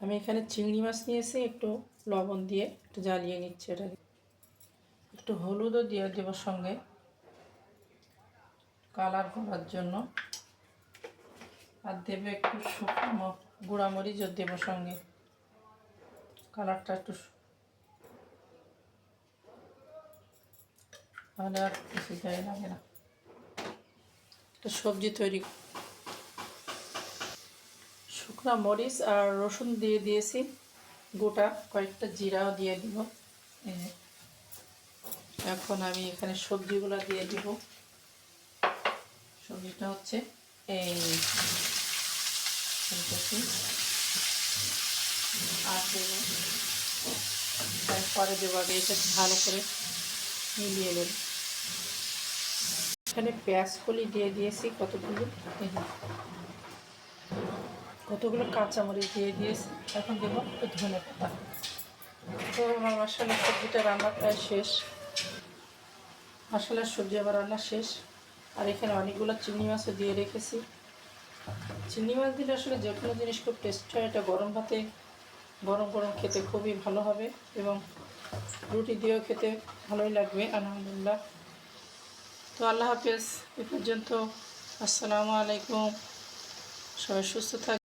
আমি এখানে চিংড়ি মাছ নিয়েছি, একটু লবণ দিয়ে একটু জ্বালিয়ে নিচ্ছি এটাকে। একটু হলুদও দিয়ে দেবো সঙ্গে, কালার করার জন্য। আর দেবে একটু শুকনো গুঁড়ামরিচও দেবো সঙ্গে, কালারটা একটু তাহলে আর কিছু গায়ে লাগে না। একটা সবজি তৈরি শুকনো মরিচ আর রসুন দিয়ে দিয়েছি। গোটা কয়েকটা জিরাও দিয়ে দিব। এখন আমি এখানে সবজিগুলো দিয়ে দিব। সবজিটা হচ্ছে এই আর দেবো। পরে দেবো আগে এটা ভালো করে মিলিয়ে নেব। এখানে পেঁয়াজ কলি দিয়ে দিয়েছি কতগুলো। কতগুলো কাঁচামরিচ দিয়ে দিয়েছি। এখন দেবো একটু ধনে পাতা। তো আমার মশলা সবজিটা রান্না প্রায় শেষ। মশলার সবজি আবার রান্না শেষ। আর এখানে অনেকগুলো চিংড়ি মাছও দিয়ে রেখেছি। চিংড়ি মাছ দিলে আসলে যে কোনো জিনিস খুব টেস্ট হয়। এটা গরম ভাতে গরম গরম খেতে খুবই ভালো হবে এবং রুটি দিয়েও খেতে ভালোই লাগবে, আলহামদুলিল্লাহ। তো আল্লাহ হাফেজ। এ পর্যন্ত আসসালামু আলাইকুম। সবাই সুস্থ থাক